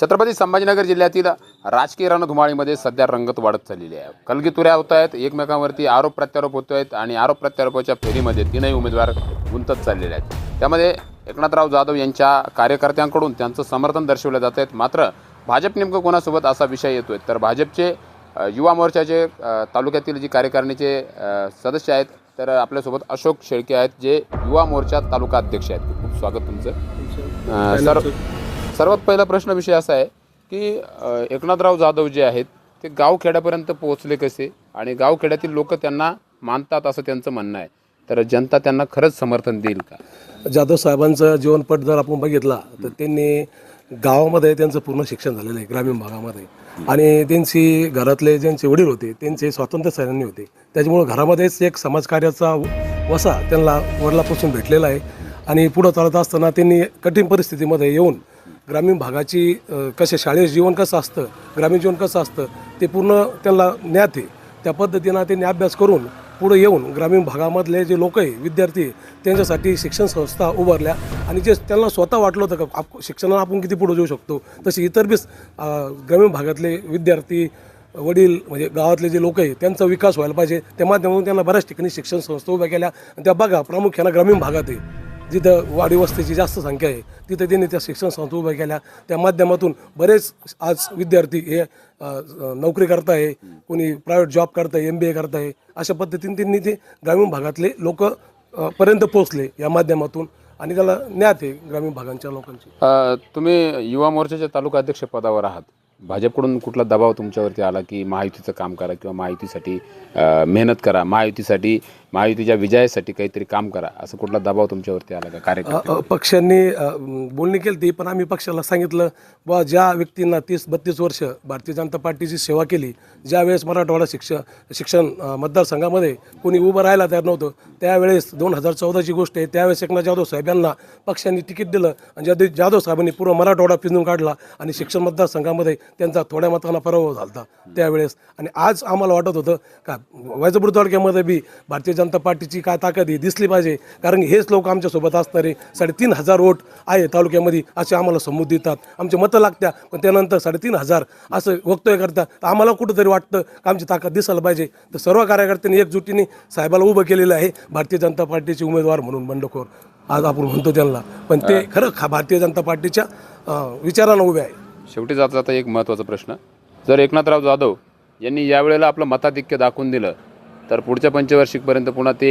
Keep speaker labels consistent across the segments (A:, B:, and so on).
A: छत्रपती संभाजीनगर जिल्ह्यातील राजकीय रणधुमाळीमध्ये सध्या रंगत वाढत चाललेली आहे. कलगीतुऱ्या होत आहेत एकमेकांवरती आरोप प्रत्यारोप होत आहेत आणि आरोप प्रत्यारोपाच्या फेरीमध्ये तीनही उमेदवार गुंतत चाललेले आहेत. त्यामध्ये एकनाथराव जाधव यांच्या कार्यकर्त्यांकडून त्यांचं समर्थन दर्शवलं जात आहेत मात्र भाजप नेमकं कोणासोबत असा विषय येतोय? तर भाजपचे युवा मोर्चाचे तालुक्यातील जी कार्यकारिणीचे सदस्य आहेत तर आपल्यासोबत अशोक शेळके आहेत जे युवा मोर्चा तालुका अध्यक्ष आहेत. खूप स्वागत तुमचं. सर सर्वात पहिला प्रश्न विषय असा आहे की एकनाथराव जाधव जे आहेत ते गावखेड्यापर्यंत पोहोचले कसे? आणि गावखेड्यातील लोक त्यांना मानतात असं त्यांचं म्हणणं आहे. तर जनता त्यांना खरंच समर्थन देईल का?
B: जाधव साहेबांचा जीवनपट जर आपण बघितला तर त्यांनी गावामध्ये त्यांचं पूर्ण शिक्षण झालेलं आहे ग्रामीण भागामध्ये. आणि त्यांची घरातले ज्यांचे वडील होते त्यांचे स्वातंत्र्य सैन्यानी होते. त्याच्यामुळं घरामध्येच एक समाजकार्याचा वसा त्यांना वडिलापासून भेटलेला आहे. आणि पुढं चालत असताना त्यांनी कठीण परिस्थितीमध्ये येऊन ग्रामीण भागाची कसे शालेय जीवन कसं असतं ग्रामीण जीवन कसं असतं ते पूर्ण त्यांना ज्ञात आहे. त्या पद्धतीनं त्यांनी अभ्यास करून पुढे येऊन ग्रामीण भागामधले जे लोक आहे विद्यार्थी त्यांच्यासाठी शिक्षण संस्था उभारल्या आणि जे त्यांना स्वतः वाटलं होतं का आप शिक्षणाला आपण किती पुढे जाऊ शकतो तसे इतर बी ग्रामीण भागातले विद्यार्थी वडील म्हणजे गावातले जे लोक आहे त्यांचा विकास व्हायला पाहिजे. त्या माध्यमातून त्यांना बऱ्याच ठिकाणी शिक्षण संस्था उभ्या केल्या आणि त्या बघा प्रामुख्यानं ग्रामीण भागात आहे. जिथं वाडी वस्तीची जास्त संख्या आहे तिथं त्यांनी त्या शिक्षण संस्था उभ्या केल्या. त्या माध्यमातून बरेच आज विद्यार्थी हे नोकरी करताय कोणी प्रायव्हेट जॉब करताय एम बी ए करताय अशा पद्धतीने त्यांनी ते ग्रामीण भागातले लोक पर्यंत पोहोचले या माध्यमातून आणि त्याला ज्ञात आहे ग्रामीण भागांच्या लोकांची.
A: तुम्ही युवा मोर्चाच्या तालुका अध्यक्ष पदावर आहात. भाजपकडून कुठला दबाव तुमच्यावरती आला की महायुतीचं काम करा किंवा महायुतीसाठी अ, मेहनत करा महायुतीसाठी महायुतीच्या विजयासाठी काहीतरी काम करा असं कुठला दबाव तुमच्यावरती आला का कार्यक्रम
B: अ, अ, पक्षांनी अ, म, बोलणी केली ती पण आम्ही पक्षाला सांगितलं बा ज्या व्यक्तींना तीस बत्तीस वर्ष भारतीय जनता पार्टीची सेवा केली ज्यावेळेस मराठवाडा शिक्ष शिक्षण अ, मतदारसंघामध्ये कोणी उभं राहायला तयार नव्हतं त्यावेळेस दोन हजार चौदाची गोष्ट आहे त्यावेळेस एकनाथ जाधव साहेबांना पक्षांनी तिकीट दिलं आणि जाधव जाधव साहेबांनी पूर्ण मराठवाडा पिंजून काढला आणि शिक्षण मतदारसंघामध्ये त्यांचा थोड्या मतांना पराभव झाला होता त्यावेळेस. आणि आज आम्हाला वाटत होतं का वैजापूर तालुक्यामध्ये बी भारतीय जनता पार्टीची काय ताकद आहे दिसली पाहिजे. कारण हेच लोक आमच्यासोबत असणारे साडेतीन हजार वोट आहे तालुक्यामध्ये असे आम्हाला समूह देतात. आमचे मतं लागत्या पण त्यानंतर साडेतीन हजार असं वक्तव्य करतात तर आम्हाला कुठंतरी वाटतं का आमची ताकद दिसायला पाहिजे. तर सर्व कार्यकर्त्यांनी एकजुटीने साहेबाला उभं केलेलं आहे भारतीय जनता पार्टीचे उमेदवार म्हणून बंडखोर. आज आपण म्हणतो त्यांना पण ते खरं खा भारतीय जनता पार्टीच्या विचारानं उभे आहे.
A: शेवटी जाता जाता एक महत्त्वाचा प्रश्न. जर एकनाथराव जाधव यांनी यावेळेला आपलं मताधिक्य दाखवून दिलं तर पुढच्या पंचवार्षिकपर्यंत पुन्हा ते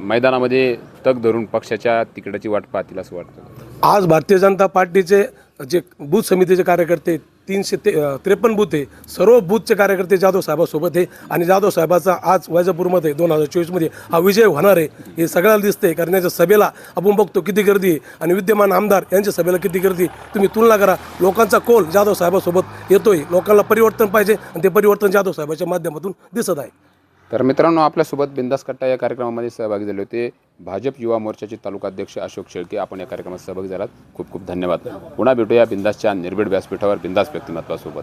A: मैदानामध्ये तग धरून पक्षाच्या तिकिटाची वाट पाहतील असं वाटतं.
B: आज भारतीय जनता पार्टीचे जे बूथ समितीचे कार्यकर्ते तीनशे ते त्रेपन्न बूथ आहे. सर्व बूथचे कार्यकर्ते जाधव साहेबासोबत आहे. आणि जाधव साहेबाचा आज वैजापूरमध्ये दोन हजार चोवीसमध्ये हा विजय होणार आहे. हे सगळ्याला दिसते कारण याच्या सभेला आपण बघतो किती गर्दी आहे. आणि विद्यमान आमदार यांच्या सभेला किती गर्दी तुम्ही तुलना करा. लोकांचा कोल जाधव साहेबासोबत येतोय. लोकांना परिवर्तन पाहिजे. आणि ते परिवर्तन जाधव साहेबाच्या माध्यमातून दिसत आहे.
A: तर मित्रांनो आपल्यासोबत बिंदास कट्टा या कार्यक्रमामध्ये सहभागी झाले होते भाजप युवा मोर्चाचे तालुकाध्यक्ष अशोक शेळके. आपण या कार्यक्रमात सहभागी झालात. खूप खूप धन्यवाद. पुन्हा भेटूया बिंदासच्या निर्भीड व्यासपीठावर बिंदास व्यक्तिमत्वासोबत.